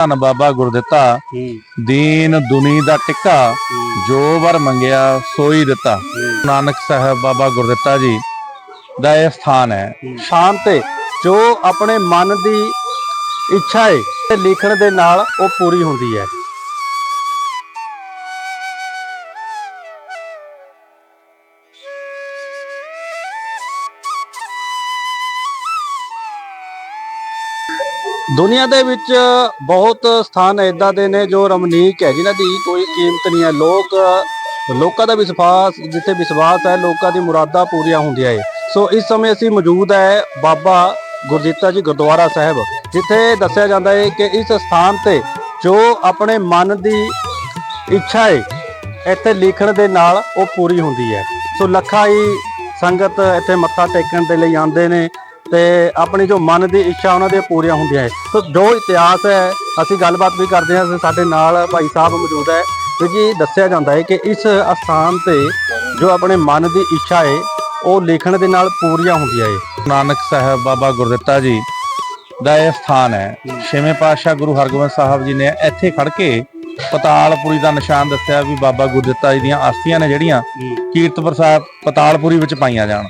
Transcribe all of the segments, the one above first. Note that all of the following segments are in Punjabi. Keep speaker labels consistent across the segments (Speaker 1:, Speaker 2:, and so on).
Speaker 1: ਧੰਨ ਬਾਬਾ ਗੁਰਦਿੱਤਾ। ਦੀਨ ਦੁਨੀ ਦਾ ਟਿੱਕਾ। ਜੋ ਵਰ ਮੰਗਿਆ ਸੋਈ ਦਿੱਤਾ। ਨਾਨਕ ਸਾਹਿਬ ਬਾਬਾ ਗੁਰਦਿੱਤਾ ਜੀ ਦਾ ਇਹ ਸਥਾਨ ਹੈ।
Speaker 2: ਸ਼ਾਂਤ ਹੈ ਜੋ ਆਪਣੇ ਮਨ ਦੀ ਇੱਛਾ ਹੈ ਤੇ ਲਿਖਣ ਦੇ ਨਾਲ ਉਹ ਪੂਰੀ ਹੁੰਦੀ ਹੈ। ਦੁਨੀਆ ਦੇ ਵਿੱਚ ਬਹੁਤ ਸਥਾਨ ਇਦਾਂ ਦੇ ਨੇ ਜੋ ਰਮਨੀਕ ਹੈ, ਜਿਨ੍ਹਾਂ ਦੀ ਕੋਈ ਕੀਮਤ ਨਹੀਂ ਹੈ। ਲੋਕ, ਲੋਕਾਂ ਦਾ ਵਿਸ਼ਵਾਸ, ਜਿੱਥੇ ਵਿਸ਼ਵਾਸ ਹੈ, ਲੋਕਾਂ ਦੀ ਮੁਰਾਦਾਂ ਪੂਰੀਆਂ ਹੁੰਦੀਆਂ ਹੈ ਸੋ ਇਸ ਸਮੇਂ ਅਸੀਂ ਮੌਜੂਦ ਹੈ ਬਾਬਾ ਗੁਰਦਿੱਤਾ ਜੀ ਗੁਰਦੁਆਰਾ ਸਾਹਿਬ, ਜਿੱਥੇ ਦੱਸਿਆ ਜਾਂਦਾ ਹੈ ਕਿ ਇਸ ਸਥਾਨ ਤੇ ਜੋ ਆਪਣੇ ਮਨ ਦੀ ਇੱਛਾ ਹੈ ਇੱਥੇ ਲਿਖਣ ਦੇ ਨਾਲ ਉਹ ਪੂਰੀ ਹੁੰਦੀ ਹੈ। ਸੋ ਲੱਖਾਂ ਹੀ ਸੰਗਤ ਇੱਥੇ ਮੱਥਾ ਟੇਕਣ ਦੇ ਲਈ ਆਉਂਦੇ ਨੇ। ਤੇ ਆਪਣੀ ਜੋ ਮਨ ਦੀ ਇੱਛਾ ਉਹਨਾਂ ਦੇ ਪੂਰੀਆਂ ਹੁੰਦੀਆਂ ਹੈ। ਸੋ ਜੋ ਇਤਿਹਾਸ ਹੈ ਅਸੀਂ ਗੱਲਬਾਤ ਵੀ ਕਰਦੇ ਹਾਂ ਸਾਡੇ ਨਾਲ ਭਾਈ ਸਾਹਿਬ ਮੌਜੂਦ ਹੈ। ਜੀ ਦੱਸਿਆ ਜਾਂਦਾ ਹੈ ਕਿ ਇਸ ਅਸਥਾਨ ਤੇ ਜੋ ਆਪਣੇ ਮਨ ਦੀ ਇੱਛਾ ਹੈ ਉਹ ਲਿਖਣ ਦੇ ਨਾਲ ਪੂਰੀਆਂ ਹੁੰਦੀਆਂ ਹੈ।
Speaker 1: ਨਾਨਕ ਸਾਹਿਬ ਬਾਬਾ ਗੁਰਦਿੱਤਾ ਜੀ ਦਾ ਇਹ ਸਥਾਨ ਹੈ। ਛੇਵੇਂ ਪਾਤਸ਼ਾਹ ਗੁਰੂ ਹਰਗੋਬਿੰਦ ਸਾਹਿਬ ਜੀ ਨੇ ਇੱਥੇ ਖੜ ਕੇ ਪਤਾਲਪੁਰੀ ਦਾ ਨਿਸ਼ਾਨ ਦੱਸਿਆ ਵੀ ਬਾਬਾ ਗੁਰਦਿੱਤਾ ਜੀ ਦੀਆਂ ਅਸਥੀਆਂ ਨੇ ਜਿਹੜੀਆਂ ਕੀਰਤਪੁਰ ਸਾਹਿਬ ਪਤਾਲਪੁਰੀ ਵਿੱਚ ਪਾਈਆਂ ਜਾਣ।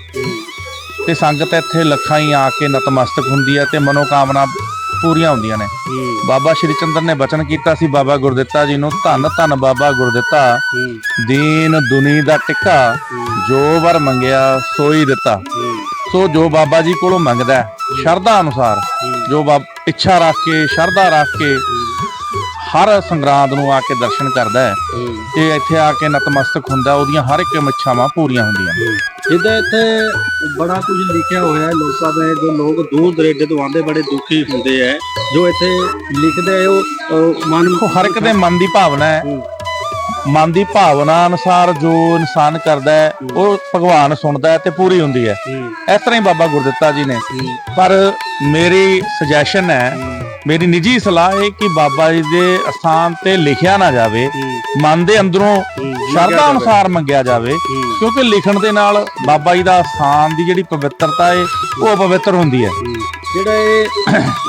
Speaker 1: ਤੇ ਸੰਗਤ ਇੱਥੇ ਲੱਖਾਂ ਹੀ ਆ ਕੇ ਨਤਮਸਤਕ ਹੁੰਦੀ ਹੈ ਤੇ ਮਨੋਕਾਮਨਾ ਪੂਰੀਆਂ ਹੁੰਦੀਆਂ ਨੇ। ਬਾਬਾ ਸ਼੍ਰੀ ਚੰਦਰ ਨੇ ਬਚਨ ਕੀਤਾ ਸੀ ਬਾਬਾ ਗੁਰਦਿੱਤਾ ਜੀ ਨੂੰ ਧੰਨ ਧੰਨ ਬਾਬਾ ਗੁਰਦਿੱਤਾ। ਦੀਨ ਦੁਨੀ ਦਾ ਟਿੱਕਾ ਜੋ ਵਰ ਮੰਗਿਆ ਸੋਈ ਦਿੱਤਾ। ਸੋ ਜੋ ਬਾਬਾ ਜੀ ਕੋਲੋਂ ਮੰਗਦਾ ਸ਼ਰਧਾ ਅਨੁਸਾਰ ਜੋ ਇੱਛਾ ਰੱਖ ਕੇ ਸ਼ਰਧਾ ਰੱਖ ਕੇ ਹਰ ਸੰਗਰਾਂਦ ਨੂੰ ਆ ਕੇ ਦਰਸ਼ਨ ਕਰਦਾ ਹੈ ਤੇ ਇੱਥੇ ਆ ਕੇ ਨਤਮਸਤਕ ਹੁੰਦਾ ਉਹਦੀਆਂ ਹਰ ਇੱਕ ਇੱਛਾਵਾਂ ਪੂਰੀਆਂ ਹੁੰਦੀਆਂ ਨੇ।
Speaker 2: ਜਿੱਦਾਂ ਇੱਥੇ ਬੜਾ ਕੁਝ ਲਿਖਿਆ ਹੋਇਆ ਹੈ ਲੋਕਾਂ ਦੇ ਜੋ ਲੋਕ ਦੂਰ ਦਰੇਡੇ ਤੋਂ ਆਉਂਦੇ ਬੜੇ ਦੁਖੀ ਹੁੰਦੇ ਹੈ। ਜੋ ਇੱਥੇ ਲਿਖਦੇ ਉਹ ਮਨ
Speaker 1: ਉਹ ਹਰ ਇੱਕ ਦੇ ਮਨ ਦੀ ਭਾਵਨਾ ਹੈ। ਮਨ ਦੀ ਭਾਵਨਾ ਅਨੁਸਾਰ ਜੋ ਇਨਸਾਨ ਕਰਦਾ ਹੈ ਉਹ ਭਗਵਾਨ ਸੁਣਦਾ ਹੈ ਤੇ ਪੂਰੀ ਹੁੰਦੀ ਹੈ। ਇਸ ਤਰ੍ਹਾਂ ਹੀ ਬਾਬਾ ਗੁਰਦਿੱਤਾ ਜੀ ਨੇ। ਪਰ ਮੇਰੀ ਸੁਜੈਸ਼ਨ ਹੈ। ਮੇਰੀ ਨਿੱਜੀ ਸਲਾਹ ਹੈ ਕਿ ਬਾਬਾ ਜੀ ਦੇ ਅਸਥਾਨ ਤੇ ਲਿਖਿਆ ਨਾ ਜਾਵੇ ਮਨ ਦੇ ਅੰਦਰੋਂ ਸ਼ਰਧਾ ਅਨੁਸਾਰ ਮੰਗਿਆ ਜਾਵੇ ਕਿਉਂਕਿ ਲਿਖਣ ਦੇ ਨਾਲ ਬਾਬਾ ਜੀ ਦਾ ਅਸਥਾਨ ਦੀ ਜਿਹੜੀ ਪਵਿੱਤਰਤਾ ਹੈ ਉਹ ਪਵਿੱਤਰ ਹੁੰਦੀ ਹੈ।
Speaker 2: ਜਿਹੜਾ ਇਹ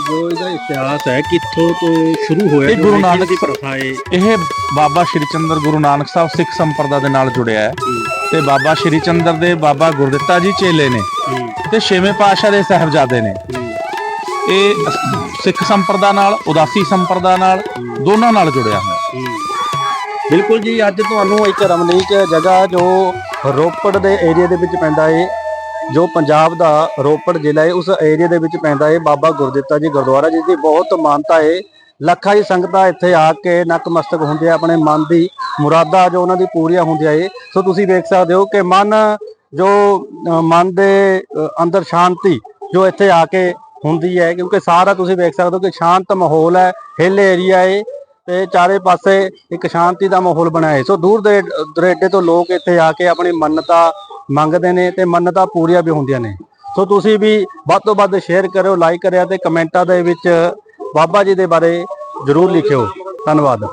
Speaker 2: ਜੋ ਇਹਦਾ ਇਤਿਹਾਸ ਹੈ ਕਿੱਥੋਂ ਤੋਂ ਸ਼ੁਰੂ ਹੋਇਆ
Speaker 1: ਇਹ ਗੁਰੂ ਨਾਨਕ
Speaker 2: ਦੀ ਪ੍ਰਥਾ ਹੈ
Speaker 1: ਇਹ ਬਾਬਾ ਸ਼੍ਰੀ ਚੰਦਰ ਗੁਰੂ ਨਾਨਕ ਸਾਹਿਬ ਸਿੱਖ ਸੰਪਰਦਾ ਦੇ ਨਾਲ ਜੁੜਿਆ ਹੈ। ਤੇ ਬਾਬਾ ਸ਼੍ਰੀ ਚੰਦਰ ਦੇ ਬਾਬਾ ਗੁਰਦਿੱਤਾ ਜੀ ਚੇਲੇ ਨੇ। ਤੇ ਛੇਵੇਂ ਪਾਤਸ਼ਾਹ ਦੇ ਸਾਹਿਬਜ਼ਾਦੇ ਨੇ। ਇਹ ਸਿੱਖ ਸੰਪਰਦਾ ਨਾਲ, ਉਦਾਸੀ ਸੰਪਰਦਾ ਨਾਲ ਦੋਨਾਂ ਨਾਲ ਜੁੜਿਆ ਹੋਇਆ।
Speaker 2: ਬਿਲਕੁਲ ਜੀ, ਅੱਜ ਤੁਹਾਨੂੰ ਇੱਕ ਰਮਣੀਕ ਜਗ੍ਹਾ ਜੋ ਰੋਪੜ ਦੇ ਏਰੀਆ ਦੇ ਵਿੱਚ ਪੈਂਦਾ ਏ, ਜੋ ਪੰਜਾਬ ਦਾ ਰੋਪੜ ਜ਼ਿਲ੍ਹਾ ਹੈ ਉਸ ਏਰੀਆ ਦੇ ਵਿੱਚ ਪੈਂਦਾ ਏ ਬਾਬਾ ਗੁਰਦਿੱਤਾ ਜੀ ਗੁਰਦੁਆਰਾ, ਜਿਸ ਦੀ ਬਹੁਤ ਮਾਨਤਾ ਹੈ ਲੱਖਾਂ ਹੀ ਸੰਗਤਾਂ ਇੱਥੇ ਆ ਕੇ ਨਤਮਸਤਕ ਹੁੰਦੇ ਆ, ਆਪਣੇ ਮਨ ਦੀ ਮੁਰਾਦਾਂ ਜੋ ਉਹਨਾਂ ਦੀ ਪੂਰੀਆਂ ਹੁੰਦੀਆਂ ਏ। ਸੋ ਤੁਸੀਂ ਦੇਖ ਸਕਦੇ ਹੋ ਕਿ ਮਨ ਜੋ ਮਨ ਦੇ ਅੰਦਰ ਸ਼ਾਂਤੀ ਜੋ ਇੱਥੇ ਆ ਕੇ ਹੁੰਦੀ ਹੈ, ਕਿਉਂਕਿ ਸਾਰਾ ਤੁਸੀਂ ਵੇਖ ਸਕਦੇ ਹੋ ਕਿ ਸ਼ਾਂਤ ਮਾਹੌਲ ਹੈ ਹਿੱਲ ਏਰੀਆ ਏ ਤੇ ਚਾਰੇ ਪਾਸੇ ਇੱਕ ਸ਼ਾਂਤੀ ਦਾ ਮਾਹੌਲ ਬਣਿਆ ਹੈ। ਸੋ ਦੂਰ ਦੇ ਦਰੇਡੇ ਤੋਂ ਲੋਕ ਇੱਥੇ ਆ ਕੇ ਆਪਣੀ ਮੰਨਤਾ ਮੰਗਦੇ ਨੇ ਤੇ ਮੰਨਤਾਂ ਪੂਰੀਆਂ ਵੀ ਹੁੰਦੀਆਂ ਨੇ। ਸੋ ਤੁਸੀਂ ਵੀ ਵੱਧ ਤੋਂ ਵੱਧ ਸ਼ੇਅਰ ਕਰਿਓ ਲਾਈਕ ਕਰਿਓ ਤੇ ਕਮੈਂਟਾਂ ਦੇ ਵਿੱਚ ਬਾਬਾ ਜੀ ਦੇ ਬਾਰੇ ਜ਼ਰੂਰ ਲਿਖਿਓ। ਧੰਨਵਾਦ।